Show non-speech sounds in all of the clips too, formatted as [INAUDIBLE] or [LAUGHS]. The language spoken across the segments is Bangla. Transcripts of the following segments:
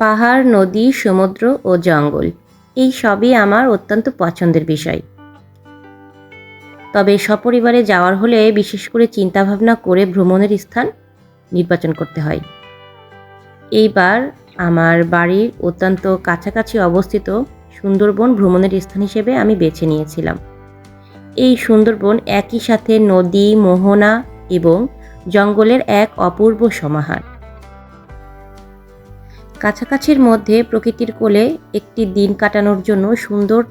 পাহাড়, নদী, সমুদ্র ও জঙ্গল। এই সবই আমার অত্যন্ত পছন্দের বিষয়। তবে সপরিবারে যাওয়ার হলে বিশেষ করে চিন্তাভাবনা করে ভ্রমণের স্থান নির্বাচন করতে হয়। এইবার আমার বাড়ির অত্যন্ত কাছাকাছি অবস্থিত সুন্দরবন ভ্রমণের স্থান হিসেবে আমি বেছে নিয়েছিলাম। এই সুন্দরবন একই সাথে নদী, মোহনা এবং জঙ্গলের এক অপূর্ব সমাহার। কাছাকাছির মধ্যে প্রকৃতির কোলে একটি দিন কাটানোর জন্য সুন্দর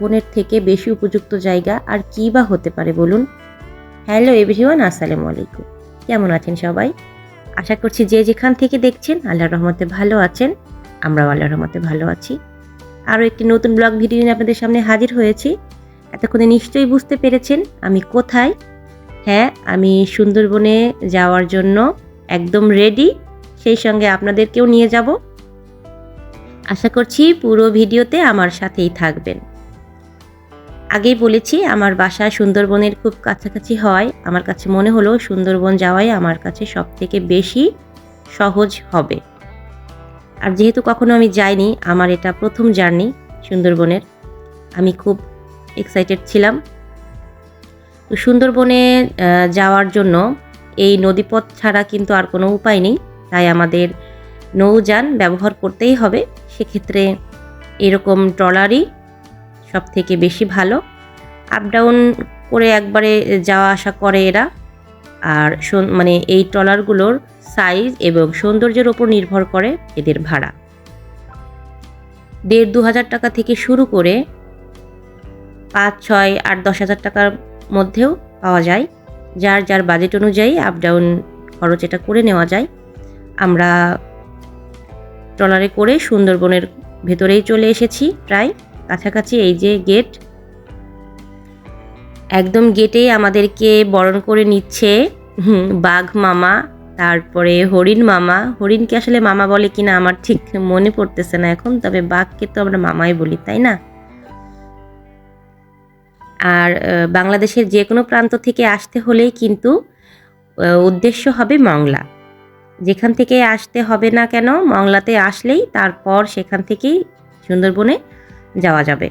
বনের থেকে বেশি উপযুক্ত জায়গা আর কী বা হতে পারে বলুন? হ্যালো এভরিওয়ান, আসসালামু আলাইকুম। কেমন আছেন সবাই? আশা করছি যে যেখান থেকে দেখছেন আল্লাহর রহমতে ভালো আছেন, আমরাও আল্লাহর রহমতে ভালো আছি। আরও একটি নতুন ব্লগ ভিডিও নিয়ে আপনাদের সামনে হাজির হয়েছি। এতক্ষণে নিশ্চয়ই বুঝতে পেরেছেন আমি কোথায়। হ্যাঁ আমি সুন্দরবনে যাওয়ার জন্য একদম রেডি সেই সঙ্গে আপনাদেরকেও নিয়ে যাব। আশা করছি পুরো ভিডিওতে আমার সাথেই থাকবেন। আগেই বলেছি, আমার বাসা সুন্দরবনের খুব কাছাকাছি হয়। আমার কাছে মনে হলো সুন্দরবন যাওয়াই আমার কাছে সব থেকে বেশি সহজ হবে। আর যেহেতু কখনো আমি যাইনি, আমার এটা প্রথম জার্নি সুন্দরবনের। আমি খুব এক্সাইটেড ছিলাম। তো সুন্দরবনে যাওয়ার জন্য এই নদীপথ ছাড়া কিন্তু আর কোনো উপায় নেই। তাই আমাদের নৌযান ব্যবহার করতেই হবে। সেক্ষেত্রে এরকম ট্রলারই সব থেকে বেশি ভালো। আপ ডাউন করে একবারে যাওয়া আসা করে এরা। আর মানে এই ট্রলারগুলোর সাইজ এবং সৌন্দর্যের ওপর নির্ভর করে এদের ভাড়া। দেড় দু হাজার টাকা থেকে শুরু করে পাঁচ, ছয়, আট, দশ হাজার টাকার মধ্যেও পাওয়া যায়। যার যার বাজেট অনুযায়ী আপ ডাউন খরচ এটা করে নেওয়া যায়। আমরা ট্রলারে করে সুন্দরবনের ভেতরেই চলে এসেছি প্রায় কাছাকাছি এই যে গেট। একদম গেটেই আমাদেরকে বরণ করে নিচ্ছে বাঘ মামা তারপরে হরিণ মামা। হরিণকে আসলে মামা বলে কিনা আমার ঠিক মনে পড়তেছে না এখন তবে বাঘকে তো আমরা মামাই বলি তাই না? আর বাংলাদেশের যে কোনো প্রান্ত থেকে আসতে হলেই কিন্তু উদ্দেশ্য হবে মংলা। যেখান থেকে আসতে হবে না কেন, মংলাতে আসলেই তারপর সেখান থেকেই সুন্দরবনে যাওয়া যাবে।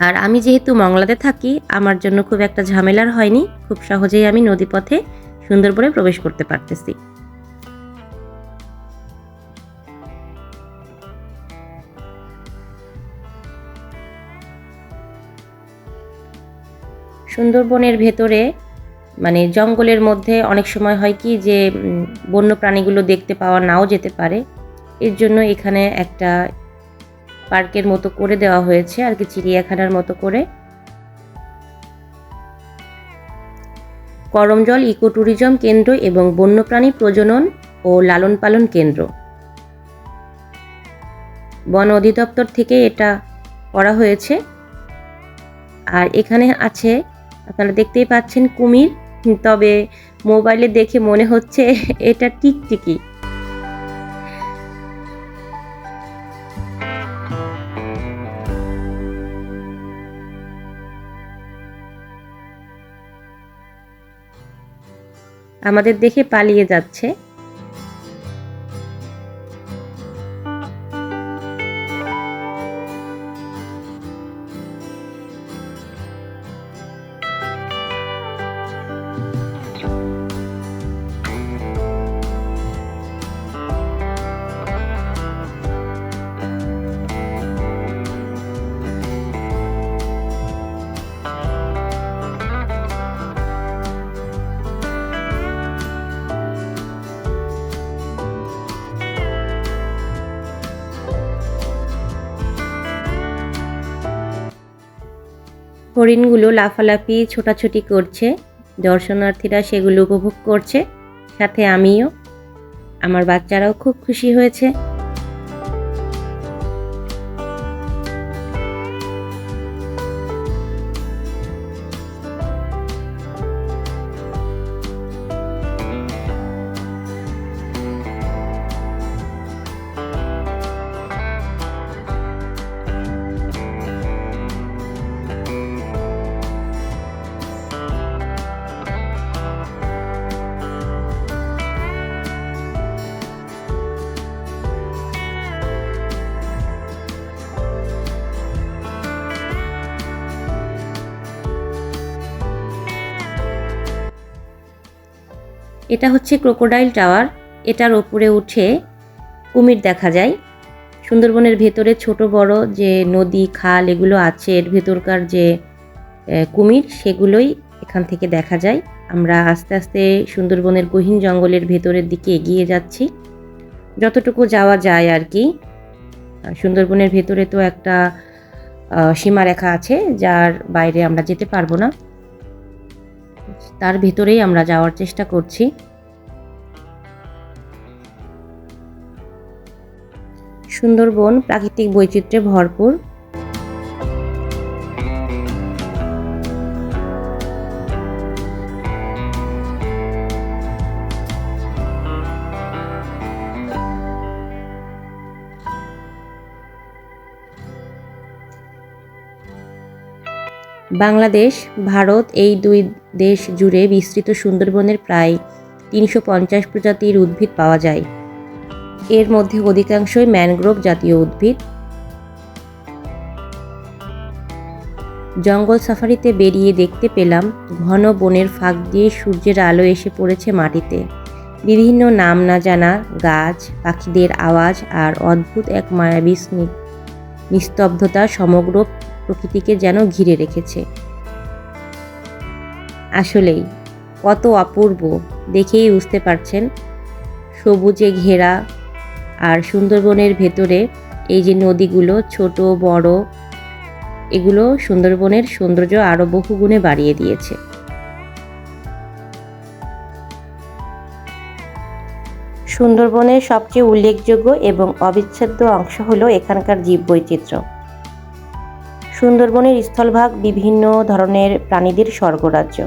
আর আমি যেহেতু মংলাতে থাকি, আমার জন্য খুব একটা ঝামেলার হয়নি। খুব সহজেই আমি নদীপথে সুন্দরবনে প্রবেশ করতে পারতেছি। সুন্দরবনের ভেতরে মানে জঙ্গলের মধ্যে অনেক সময় হয় কি যে বন্য প্রাণীগুলো দেখতে পাওয়া নাও যেতে পারে। এর জন্য এখানে একটা পার্কের মতো করে দেওয়া হয়েছে, আর কি চিড়িয়াখানার মতো করে। করমজল ইকো ট্যুরিজম কেন্দ্র এবং বন্যপ্রাণী প্রজনন ও লালন পালন কেন্দ্র। বন অধিদপ্তর থেকে এটা করা হয়েছে। আর এখানে আছে, আপনারা দেখতেই পাচ্ছেন কুমির। তবে মোবাইলে দেখে মনে হচ্ছে [LAUGHS] এটা টিকটিকি। আমাদের দেখে পালিয়ে যাচ্ছে। হরিণগুলো লাফালাফি, ছোটাছুটি করছে। দর্শনার্থীরা সেগুলো উপভোগ করছে। সাথে আমিও। আমার বাচ্চারাও খুব খুশি হয়েছে। এটা হচ্ছে ক্রোকোডাইল টাওয়ার। এটার ওপরে উঠে কুমির দেখা যায়। সুন্দরবনের ভেতরে ছোট বড় যে নদী, খাল এগুলো আছে, এর ভেতরকার যে কুমির সেগুলোই এখান থেকে দেখা যায়। আমরা আস্তে আস্তে সুন্দরবনের গহীন জঙ্গলের ভেতরের দিকে এগিয়ে যাচ্ছি। যতটুকু যাওয়া যায় আর কি। সুন্দরবনের ভেতরে তো একটা সীমারেখা আছে, যার বাইরে আমরা যেতে পারব না। তার ভেতরেই আমরা যাওয়ার চেষ্টা করছি। সুন্দরবন প্রাকৃতিক বৈচিত্র্যে ভরপুর। বাংলাদেশ, ভারত এই দুই দেশ জুড়ে বিস্তৃত সুন্দরবনের প্রায় তিনশো পঞ্চাশ প্রজাতির উদ্ভিদ পাওয়া যায়। এর মধ্যে অধিকাংশই ম্যানগ্রোভ জাতীয় উদ্ভিদ। জঙ্গল সাফারিতে বেরিয়ে দেখতে পেলাম ঘন বনের ফাঁক দিয়ে সূর্যের আলো এসে পড়েছে মাটিতে। বিভিন্ন নাম না জানা গাছ, পাখিদের আওয়াজ আর অদ্ভুত এক মায়াবী নিস্তব্ধতা সমগ্র প্রকৃতিকে যেন ঘিরে রেখেছে। আসলেই, কত অপূর্ব দেখেই বুঝতে পারছেন সবুজে ঘেরা আর সুন্দরবনের ভেতরে এই যে নদীগুলো ছোট, বড়, এগুলো সুন্দরবনের সৌন্দর্য আরও বহুগুণে বাড়িয়ে দিয়েছে। সুন্দরবনের সবচেয়ে উল্লেখযোগ্য এবং অবিচ্ছেদ্য অংশ হলো এখানকার জীববৈচিত্র্য। সুন্দরবনের স্থলভাগ বিভিন্ন ধরনের প্রাণীদের স্বর্গরাজ্য।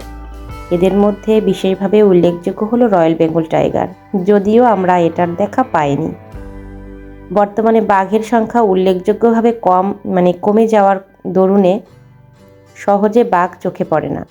এদের মধ্যে বিশেষভাবে উল্লেখযোগ্য হল রয়্যাল বেঙ্গল টাইগার, যদিও আমরা এটার দেখা পাইনি। বর্তমানে বাঘের সংখ্যা উল্লেখযোগ্যভাবে কম মানে কমে যাওয়ার দরুণে সহজে বাঘ চোখে পড়ে না।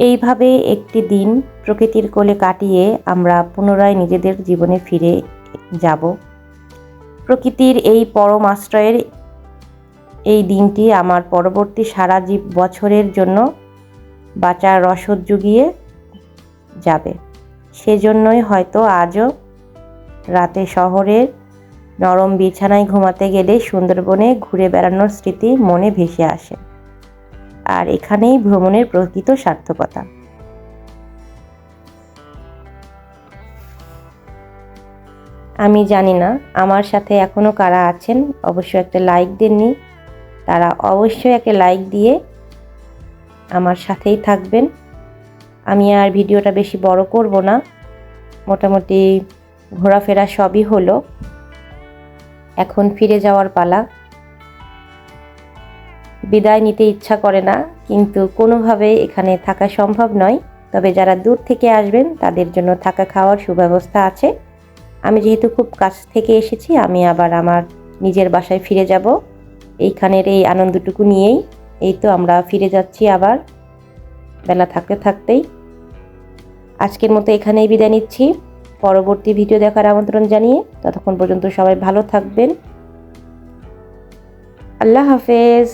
এইভাবে একটি দিন প্রকৃতির কোলে কাটিয়ে আমরা পুনরায় নিজেদের জীবনে ফিরে যাব। প্রকৃতির এই পরম আশ্রয়ের এই দিনটি আমার পরবর্তী সারা জীব বছরের জন্য বাঁচার রসদ জুগিয়ে যাবে। সেজন্যই হয়তো আজও রাতে শহরের নরম বিছানায় ঘুমাতে গেলে সুন্দরবনে ঘুরে বেড়ানোর স্মৃতি মনে ভেসে আসে। আর এখানেই ভ্রমণের প্রকৃত সার্থকতা। আমি জানি না, আমার সাথে এখনও কারা আছেন অবশ্যই একটা লাইক দেননি। তারা অবশ্যই একটা লাইক দিয়ে আমার সাথেই থাকবেন। আমি আর ভিডিওটা বেশি বড় করব না। মোটামুটি ঘোরাফেরা সবই হলো। এখন ফিরে যাওয়ার পালা। বিদায় নিতে ইচ্ছা করে না, কিন্তু কোনোভাবে এখানে থাকা সম্ভব নয়। তবে যারা দূর থেকে আসবেন, তাদের জন্য থাকা খাওয়ার সুব্যবস্থা আছে। আমি যেহেতু খুব কাছ থেকে এসেছি, আমি আবার আমার নিজের বাসায় ফিরে যাব। এইখানের এই আনন্দটুকু নিয়েই এই তো আমরা ফিরে যাচ্ছি আবার বেলা থাকতে থাকতেই। আজকের মতো এখানেই বিদায় নিচ্ছি। পরবর্তী ভিডিও দেখার আমন্ত্রণ জানিয়ে ততক্ষণ পর্যন্ত সবাই ভালো থাকবেন। আল্লাহ হাফেজ।